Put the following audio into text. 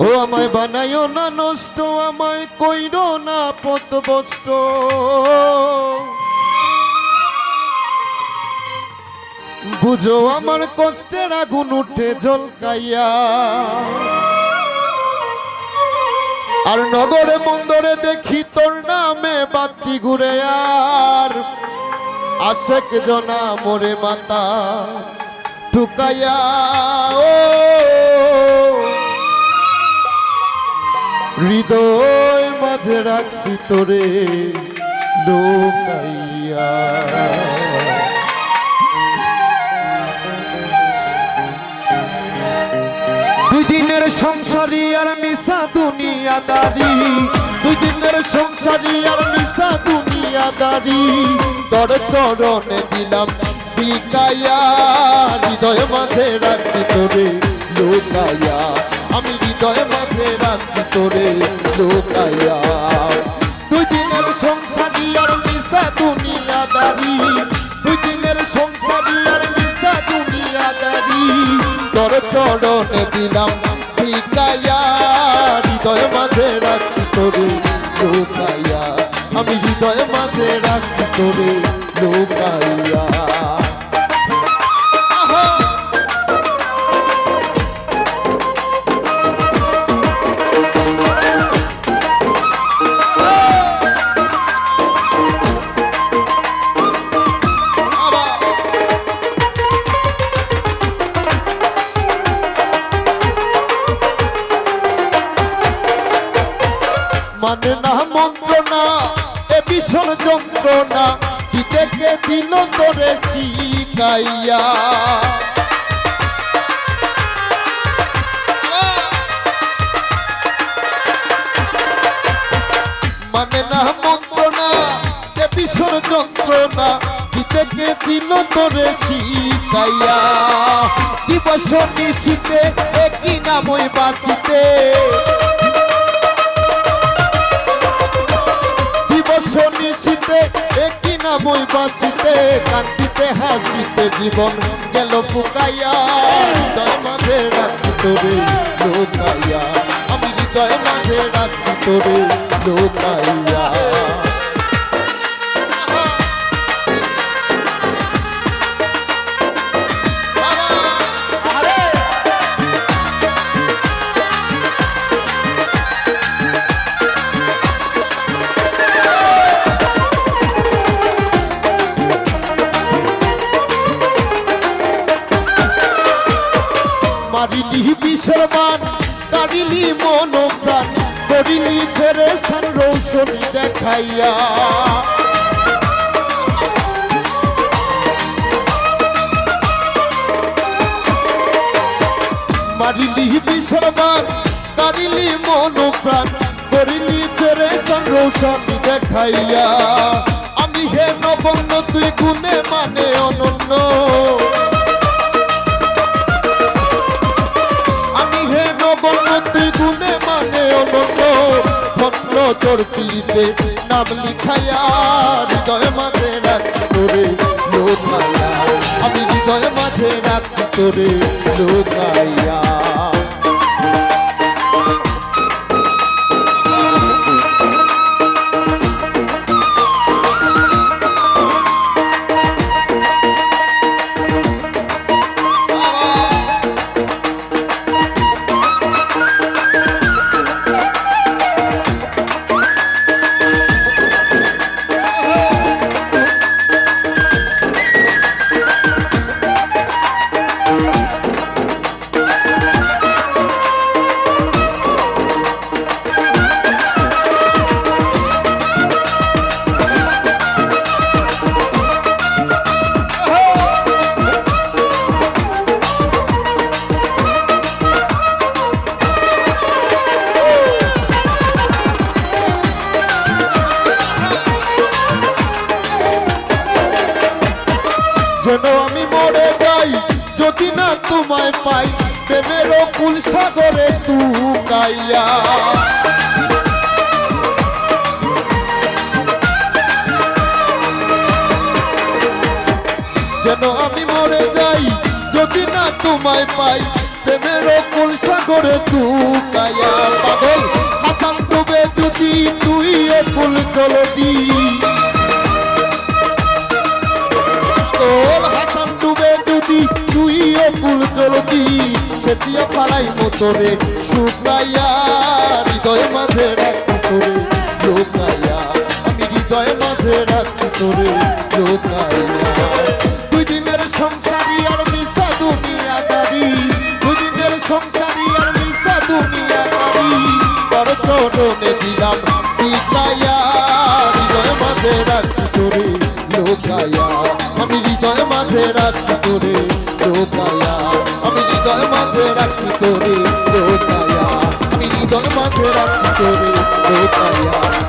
ও আমায় বানাইও না নষ্ট আমায় কইরো না পথবষ্ট বুঝো আমার কষ্টের আগুন উঠে জলকাইয়া আর নগরে বন্দরে দেখি তোর নামে বাতি ঘুরে আর আশেক জনা মোরে মাতা ঢুকাইয়া। ও হৃদয় মাঝে রাখছি তোরে লোকাইয়া দুই দিনের সংসারী আর মিশা দুনিয়াদারি, দুই দিনের সংসারী আর মিশা দুনিয়াদারি তোর চরণে দিলাম বিকায়া হৃদয় মাঝে রাখছি তোরে লোকায়া হৃদয় মাঝে রাখছি তোরে লোকায়া দুই দিনের সংসারী আর মিশা দুনিয়াদারি। দুই দিনের সংসারী আর মিশা দুনিয়াদারি। তোর চরণে দিলাম ভিকায়া হৃদয় মাঝে রাখছি তোরে, লোকাইয়া। মানে না, মন্ত্রণা, এ ভীষণ যন্ত্রণা, কি দেখে দিল তোরে শিকাইয়া মানে না, মন্ত্রণা, এ ভীষণ যন্ত্রণা, কি দেখে দিল তোরে শিকাইয়া দিবস নিশিতে একই নামই বাসিতে নিশিতে না বই বাসিতে কান্দিতে, হাসিতে জীবন গেল ফুকাইয়া। হৃদয় মাঝে রাখছি তোরে, লোকাইয়া। আমি হৃদয় মাঝে রাখছি তোরে, লোকাইয়া। মারিলি বিশের মান কারিলি মন প্রাণ করিলি ফেরে সান রৌশনী দেখাইয়া। মারিলি বিশের মান কারিলি মন প্রাণ করিলি ফেরে সান রৌশনী দেখাইয়া। আমি হে নবন্ন তুই গুণে মানে অনন্য তোর পিড়িতে নাম লিখাইয়া হৃদয় মাঝে রাখছি তোরে লোকাইয়া আমি হৃদয় মাঝে রাখছি তোরে লোকাইয়া তোমায় পাই প্রেমের কুল সাগরে তু কাইয়া যেন আমি মরে যাই, যদি না তোমায় পাই প্রেমের কুল সাগরে তু কাইয়া পাগল, হাসান ডুবে যদি তুই এ ফুল চলতি হাসান তুই অকুল জলদি সেচিয়া ফালাই মতরে শুকাইয়া, হৃদয় মাঝে রাখছি তোরে, লোকাইয়া। আমি হৃদয় মাঝে রাখছি তোরে, লোকাইয়া। দুই দিনের সংসারী আর মিশা দুনিয়া দারি দুই দিনের সংসারী আর মিশা দুনিয়া দারি বড় চরণে দিলাম টিকাইয়া হৃদয় মাঝে রাখছি তোরে, লোকাইয়া। হৃদয় মাঝে রাখছি তোরে লোকাইয়া আমি হৃদয় মাঝে রাখছি তোরে লোকাইয়া আমি হৃদয় মাঝে রাখছি তোরে লোকাইয়া